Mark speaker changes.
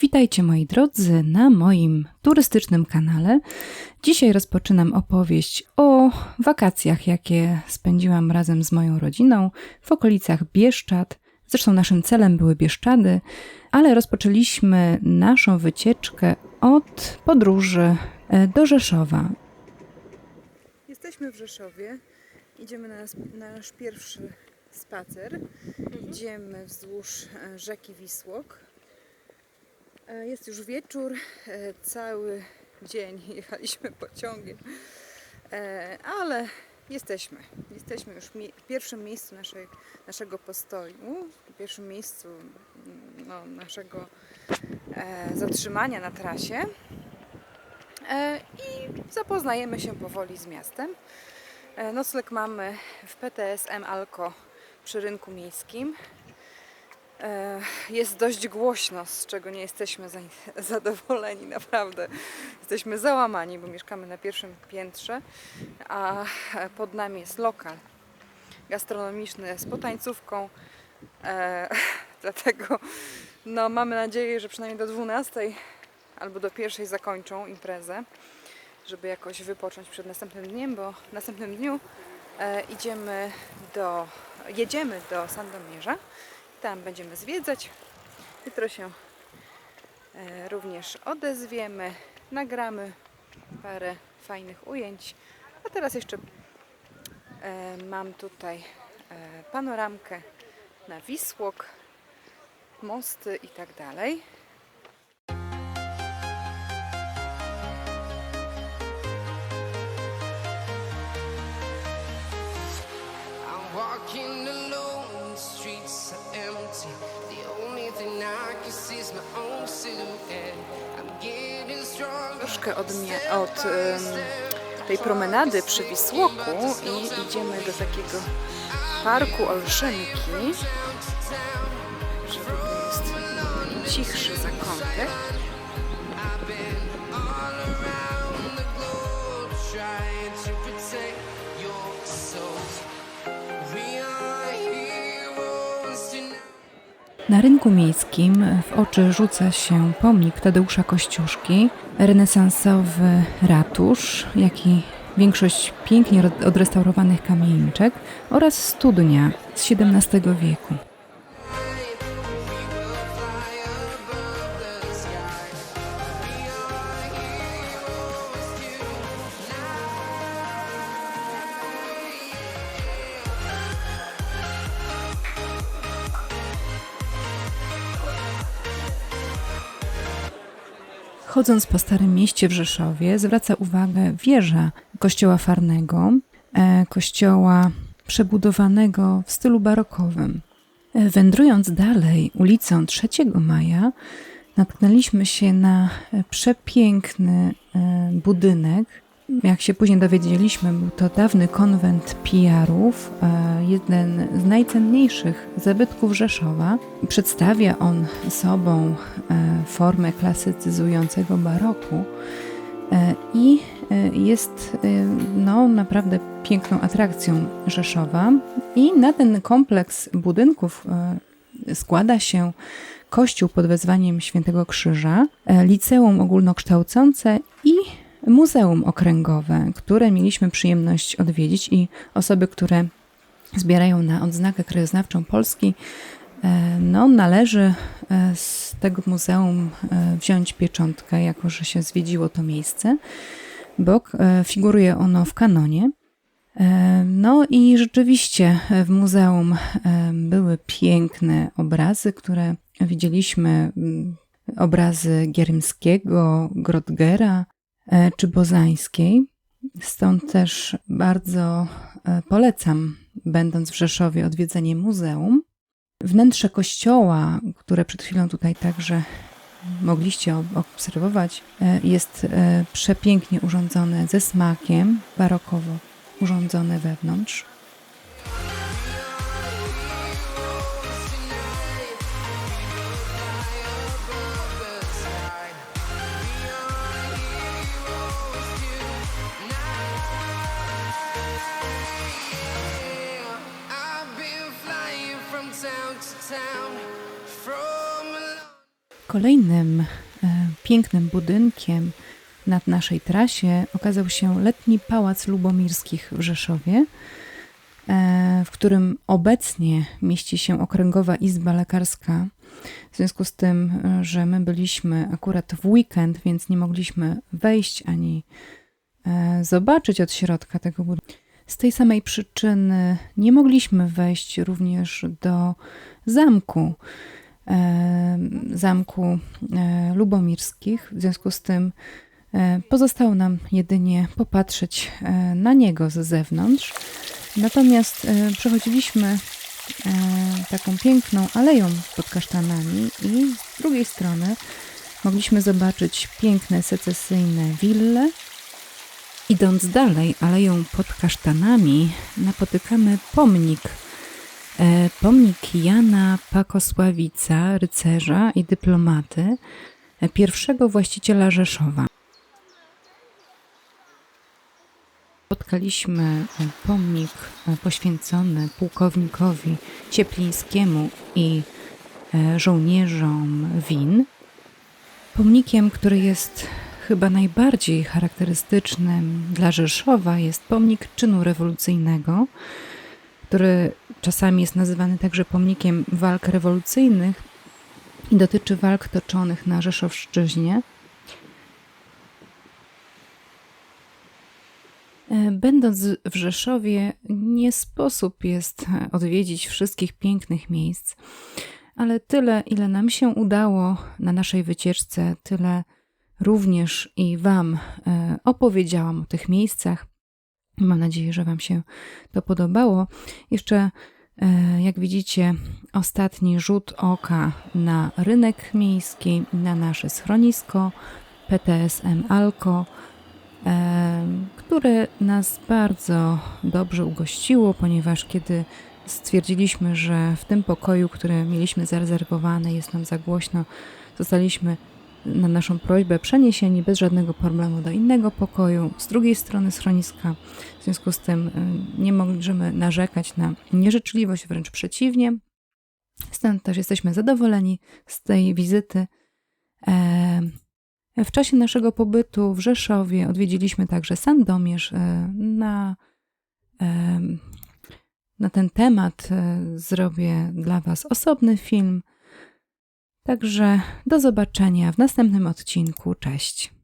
Speaker 1: Witajcie moi drodzy na moim turystycznym kanale. Dzisiaj rozpoczynam opowieść o wakacjach, jakie spędziłam razem z moją rodziną w okolicach Bieszczad. Zresztą naszym celem były Bieszczady, ale rozpoczęliśmy naszą wycieczkę od podróży e, do Rzeszowa. Jesteśmy w Rzeszowie. Idziemy na, nas, na nasz pierwszy spacer. Idziemy wzdłuż e, rzeki Wisłok. E, Jest już wieczór, e, cały dzień jechaliśmy pociągiem, E, ale jesteśmy. Jesteśmy już w pierwszym miejscu naszej, naszego postoju, w pierwszym miejscu mm, no, naszego zatrzymania na trasie i zapoznajemy się powoli z miastem. Nocleg mamy w PTSM Alko przy rynku miejskim. E, Jest dość głośno, z czego nie jesteśmy za- zadowoleni, naprawdę. Jesteśmy załamani, bo mieszkamy na pierwszym piętrze, a pod nami jest lokal gastronomiczny z potańcówką. E, dlatego no, mamy nadzieję, że przynajmniej do 12 albo do pierwszej zakończą imprezę, żeby jakoś wypocząć przed następnym dniem, bo w następnym dniu e, idziemy do, jedziemy do Sandomierza. Tam będziemy zwiedzać. Jutro się e, również odezwiemy, nagramy parę fajnych ujęć. A teraz jeszcze e, mam tutaj e, panoramkę na Wisłok, mosty i tak dalej.
Speaker 2: Walking alone, are empty. The only thing I can see is my own silhouette. I'm getting stronger.
Speaker 1: Troszkę od, mnie, od tej promenady przy Wisłoku i idziemy do takiego parku Olszynki. Że tutaj jest cichszy zakątek. Na rynku miejskim w oczy rzuca się pomnik Tadeusza Kościuszki, renesansowy ratusz, jak i większość pięknie ro- odrestaurowanych kamieniczek oraz studnia z XVII wieku. Chodząc po Starym Mieście w Rzeszowie, zwraca uwagę wieża kościoła farnego, e, kościoła przebudowanego w stylu barokowym. E, Wędrując dalej ulicą 3 Maja, natknęliśmy się na e, przepiękny budynek. Jak się później dowiedzieliśmy, był to dawny konwent pijarów, e, jeden z najcenniejszych zabytków Rzeszowa. Przedstawia on sobą e, formę klasycyzującego baroku e, i jest no, naprawdę piękną atrakcją Rzeszowa. I na ten kompleks budynków składa się kościół pod wezwaniem Świętego Krzyża, liceum ogólnokształcące muzeum okręgowe, które mieliśmy przyjemność odwiedzić i osoby, które zbierają na odznakę krajoznawczą Polski, e, no należy e, z tego muzeum e, wziąć pieczątkę, jako że się zwiedziło to miejsce, bo figuruje ono w kanonie. No i rzeczywiście w muzeum były piękne obrazy, które widzieliśmy, obrazy Gierymskiego, Grodgera e, czy Bozańskiej. Stąd też bardzo e, polecam, będąc w Rzeszowie, odwiedzenie muzeum. Wnętrze kościoła, które przed chwilą tutaj także mogliście ob- obserwować, e, jest e, przepięknie urządzone ze smakiem, barokowo urządzone wewnątrz. Kolejnym e, pięknym budynkiem nad naszej trasie okazał się letni Pałac Lubomirskich w Rzeszowie, e, w którym obecnie mieści się Okręgowa Izba Lekarska. W związku z tym, e, że my byliśmy akurat w weekend, więc nie mogliśmy wejść ani e, zobaczyć od środka tego budynku. Z tej samej przyczyny nie mogliśmy wejść również do zamku, e, zamku e, lubomirskich. W związku z tym e, pozostało nam jedynie popatrzeć na niego z zewnątrz. Natomiast przechodziliśmy taką piękną aleją pod kasztanami i z drugiej strony mogliśmy zobaczyć piękne secesyjne wille. Idąc dalej aleją pod kasztanami napotykamy pomnik. E, pomnik Jana Pakosławica, rycerza i dyplomaty, e, pierwszego właściciela Rzeszowa. Spotkaliśmy e, pomnik poświęcony pułkownikowi Cieplińskiemu i żołnierzom Win. Pomnikiem, który jest chyba najbardziej charakterystycznym dla Rzeszowa, jest pomnik czynu rewolucyjnego, który czasami jest nazywany także pomnikiem walk rewolucyjnych i dotyczy walk toczonych na Rzeszowszczyźnie. E, Będąc w Rzeszowie, nie sposób jest odwiedzić wszystkich pięknych miejsc, ale tyle, ile nam się udało na naszej wycieczce, tyle również i Wam e, opowiedziałam o tych miejscach. Mam nadzieję, że Wam się to podobało. Jeszcze, e, jak widzicie, ostatni rzut oka na rynek miejski, na nasze schronisko PTSM Alko, e, które nas bardzo dobrze ugościło, ponieważ kiedy stwierdziliśmy, że w tym pokoju, który mieliśmy zarezerwowany, jest nam za głośno, zostaliśmy na naszą prośbę przeniesieni bez żadnego problemu do innego pokoju z drugiej strony schroniska. W związku z tym y, nie możemy narzekać na nieżyczliwość, wręcz przeciwnie. Stąd też jesteśmy zadowoleni z tej wizyty. E, W czasie naszego pobytu w Rzeszowie odwiedziliśmy także Sandomierz e, na, e, na ten temat. e, Zrobię dla Was osobny film. Także do zobaczenia w następnym odcinku. Cześć.